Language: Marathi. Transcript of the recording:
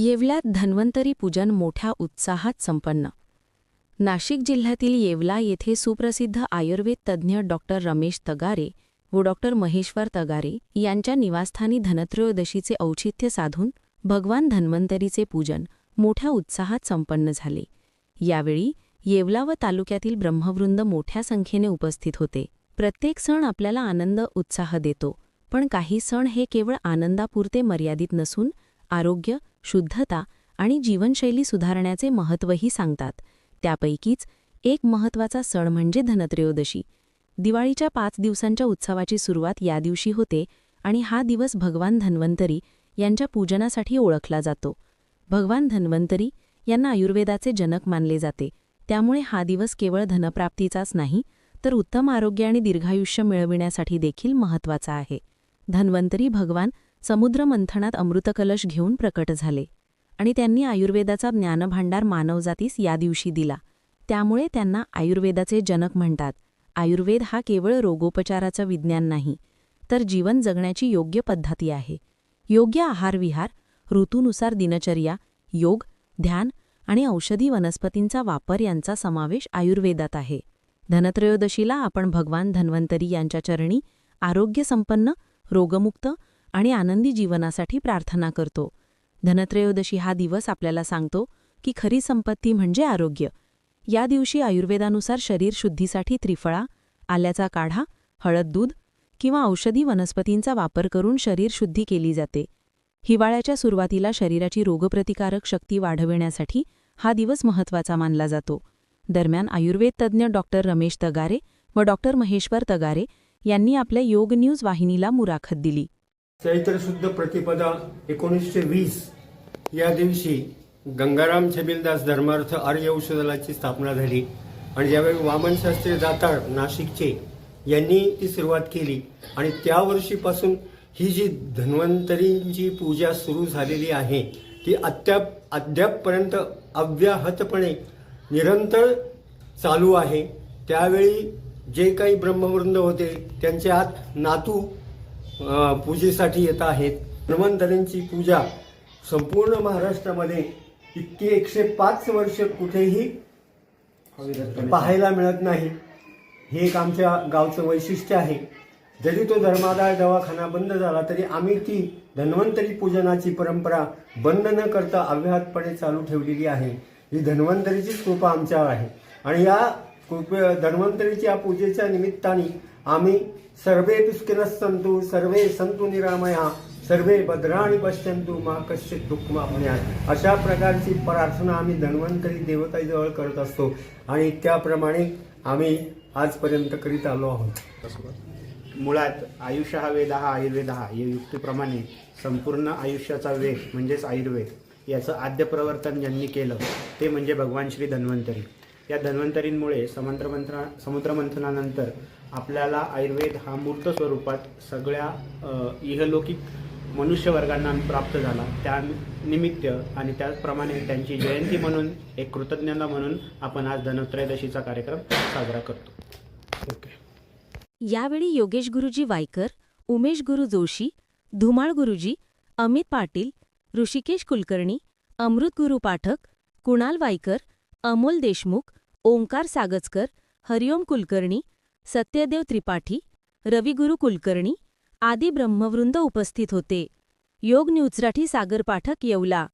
येवल्यात धन्वंतरी पूजन मोठ्या उत्साहात संपन्न. नाशिक जिल्ह्यातील येवला येथे सुप्रसिद्ध आयुर्वेद तज्ज्ञ डॉक्टर रमेश तगारे व डॉक्टर महेश्वर तगारे यांच्या निवासस्थानी धनत्रयोदशीचे औचित्य साधून भगवान धन्वंतरीचे पूजन मोठ्या उत्साहात संपन्न झाले. यावेळी येवला व तालुक्यातील ब्रह्मवृंद मोठ्या संख्येने उपस्थित होते. प्रत्येक सण आपल्याला आनंद उत्साह देतो पण काही सण हे केवळ आनंदापुरते मर्यादित नसून आरोग्य शुद्धता आणि जीवनशैली सुधारण्याचे महत्त्वही सांगतात. त्यापैकीच एक महत्त्वाचा सण म्हणजे धनत्रयोदशी. दिवाळीच्या पाच दिवसांच्या उत्सवाची सुरुवात या दिवशी होते आणि हा दिवस भगवान धन्वंतरी यांच्या पूजनासाठी ओळखला जातो. भगवान धन्वंतरी यांना आयुर्वेदाचे जनक मानले जाते. त्यामुळे हा दिवस केवळ धनप्राप्तीचाच नाही तर उत्तम आरोग्य आणि दीर्घायुष्य मिळविण्यासाठी देखील महत्त्वाचा आहे. धन्वंतरी भगवान समुद्रमंथनात अमृतकलश घेऊन प्रकट झाले आणि त्यांनी आयुर्वेदाचा ज्ञानभांडार मानवजातीस या दिवशी दिला. त्यामुळे त्यांना आयुर्वेदाचे जनक म्हणतात. आयुर्वेद हा केवळ रोगोपचाराचं विज्ञान नाही तर जीवन जगण्याची योग्य पद्धती आहे. योग्य आहारविहार ऋतूनुसार दिनचर्या योग ध्यान आणि औषधी वनस्पतींचा वापर यांचा समावेश आयुर्वेदात आहे. धनत्रयोदशीला आपण भगवान धन्वंतरी यांच्या चरणी आरोग्यसंपन्न रोगमुक्त आणि आनंदी जीवनासाठी प्रार्थना करतो. धनत्रयोदशी हा दिवस आपल्याला सांगतो की खरी संपत्ती म्हणजे आरोग्य. या दिवशी आयुर्वेदानुसार शरीर शुद्धीसाठी त्रिफळा आल्याचा काढा हळद दूध किंवा औषधी वनस्पतींचा वापर करून शरीर शुद्धी केली जाते. हिवाळ्याच्या सुरुवातीला शरीराची रोगप्रतिकारक शक्ती वाढविण्यासाठी हा दिवस महत्त्वाचा मानला जातो. दरम्यान आयुर्वेद तज्ज्ञ डॉक्टर रमेश तगारे व डॉक्टर महेश्वर तगारे यांनी आपल्या योग न्यूज वाहिनीला मुराखत दिली. चैत्र शुद्ध प्रतिपदा एकोणीसशे वीस या दिवशी गंगाराम छबिलदास धर्मार्थ आर्य औषधालयाची स्थापना झाली. आणि ज्यावेळी वामन शास्त्री दातार नाशिकचे यांनी ती सुरुवात केली. आणि त्या वर्षीपासून ही जी धन्वंतरींची पूजा सुरू झालेली आहे ती अद्याप अद्यापपर्यंत अव्याहतपणे निरंतर चालू आहे. त्यावेळी जे काही ब्रह्मवृंद होते त्यांचे आत नातू पूजेसाठी येत आहेत. धन्वंतरींची पूजा संपूर्ण महाराष्ट्रामध्ये इतकी एकशे पाच वर्ष कुठेही पाहायला मिळत नाही. हे एक आमच्या गावचं वैशिष्ट्य आहे. जरी तो धर्मादाय दवाखाना बंद झाला तरी आम्ही ती धन्वंतरी पूजनाची परंपरा बंद न करता अव्याहतपणे चालू ठेवलेली आहे. ही धन्वंतरीचीच कृपा आमच्यावर आहे. आणि या कृपे धन्वंतरीच्या पूजेच्या निमित्ताने आम्ही सर्वे पुष्किनः सन्तु सर्वे संतु निरामया सर्वे भद्राणी पश्यंतु मा कश्चित दुःखमापण्यात अशा प्रकारची प्रार्थना आम्ही धन्वंतरी देवताजवळ करत असतो. आणि त्याप्रमाणे आम्ही आजपर्यंत करीत आलो आहोत. मुळात आयुष्य हा वेद हा आयुर्वेद हा या युक्तीप्रमाणे संपूर्ण आयुष्याचा वेद म्हणजेच आयुर्वेद याचं आद्य प्रवर्तन ज्यांनी केलं ते म्हणजे भगवान श्री धन्वंतरी. या धन्वंतरींमुळे समंत्रमंथना समुद्रमंथनानंतर आपल्याला आयुर्वेद हा मूर्त स्वरूपात सगळ्या इहलौकिक मनुष्यवर्गांना प्राप्त झाला. त्या निमित्त आणि त्याचप्रमाणे त्यांची जयंती म्हणून एक कृतज्ञता म्हणून आपण आज धनत्रयोदशीचा कार्यक्रम साजरा करतो. ओके. यावेळी योगेश गुरुजी वायकर उमेश गुरु जोशी धुमाळ गुरुजी अमित पाटील ऋषिकेश कुलकर्णी अमृत गुरु पाठक कुणाल वायकर अमोल देशमुख ओंकार सागचकर हरिओम कुलकर्णी सत्यदेव त्रिपाठी रविगुरु कुलकर्णी आदी ब्रह्मवृंद उपस्थित होते. योग न्यूजसाठी सागर पाठक येवला.